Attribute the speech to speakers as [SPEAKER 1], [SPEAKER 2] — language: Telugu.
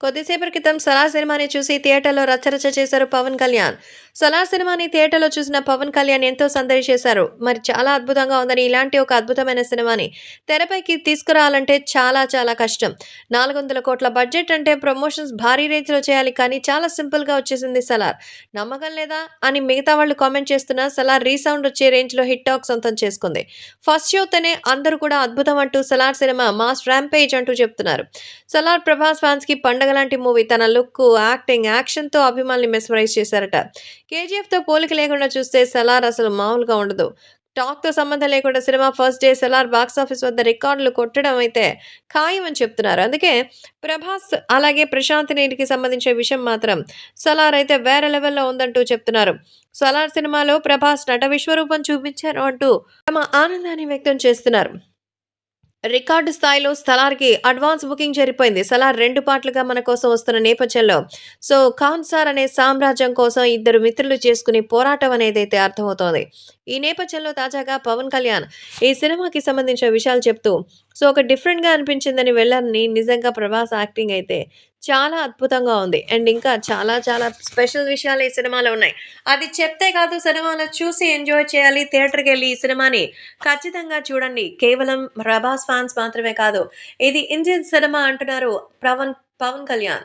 [SPEAKER 1] కొద్దిసేపటి క్రితం సలా సినిమాని చూసి థియేటర్లో రచ్చరచ్చ చేశారు పవన్ కళ్యాణ్. సలార్ సినిమాని థియేటర్లో చూసిన పవన్ కళ్యాణ్ ఎంతో సందడి చేశారు. మరి చాలా అద్భుతంగా ఉందని ఇలాంటి ఒక అద్భుతమైన సినిమాని తెరపైకి తీసుకురావాలంటే చాలా చాలా కష్టం. నాలుగు వందల కోట్ల బడ్జెట్ అంటే ప్రమోషన్స్ భారీ రేంజ్లో చేయాలి కానీ చాలా సింపుల్గా వచ్చేసింది సలార్. నమ్మకం లేదా? అని మిగతా వాళ్ళు కామెంట్ చేస్తున్నా సలార్ రీసౌండ్ వచ్చే రేంజ్లో హిట్ టాక్ సొంతం చేసుకుంది. ఫస్ట్ షోతోనే అందరూ కూడా అద్భుతం అంటూ సలార్ సినిమా మాస్ ర్యాంపేజ్ అంటూ చెప్తున్నారు. సలార్ ప్రభాస్ ఫ్యాన్స్కి పండగ లాంటి మూవీ తన లుక్ యాక్టింగ్ యాక్షన్తో అభిమానులు మెస్మరైజ్ చేశారట. కేజీఎఫ్తో పోలిక లేకుండా చూస్తే సలార్ అసలు మామూలుగా ఉండదు. టాక్తో సంబంధం లేకుండా cinema first day Salaar box office వద్ద రికార్డులు కొట్టడం అయితే ఖాయం అని చెప్తున్నారు. అందుకే ప్రభాస్ అలాగే ప్రశాంత్ నీటికి సంబంధించిన విషయం మాత్రం సలార్ అయితే వేరే లెవెల్లో ఉందంటూ చెప్తున్నారు. సలార్ సినిమాలో ప్రభాస్ నట విశ్వరూపం చూపించారు అంటూ తమ ఆనందాన్ని వ్యక్తం చేస్తున్నారు. రికార్డు స్థాయిలో సలార్కి అడ్వాన్స్ బుకింగ్ జరిపోయింది. సలార్ రెండు పాటలుగా మన కోసం వస్తున్న నేపథ్యంలో సో ఖాన్ సార్ అనే సామ్రాజ్యం కోసం ఇద్దరు మిత్రులు చేసుకునే పోరాటం అనేది అయితే అర్థమవుతోంది. ఈ నేపథ్యంలో తాజాగా పవన్ కళ్యాణ్ ఈ సినిమాకి సంబంధించిన విషయాలు చెప్తూ సో ఒక డిఫరెంట్గా అనిపించిందని వెళ్ళాలని నిజంగా ప్రభాస్ యాక్టింగ్ అయితే చాలా అద్భుతంగా ఉంది. అండ్ ఇంకా చాలా చాలా స్పెషల్ విషయాలు ఈ సినిమాలో ఉన్నాయి. అది చెప్తే కాదు సినిమాలో చూసి ఎంజాయ్ చేయాలి థియేటర్కి వెళ్ళి ఈ సినిమాని ఖచ్చితంగా చూడండి. కేవలం ప్రభాస్ ఫ్యాన్స్ మాత్రమే కాదు ఇది ఇండియన్ సినిమా అంటున్నారు పవన్ పవన్ కళ్యాణ్.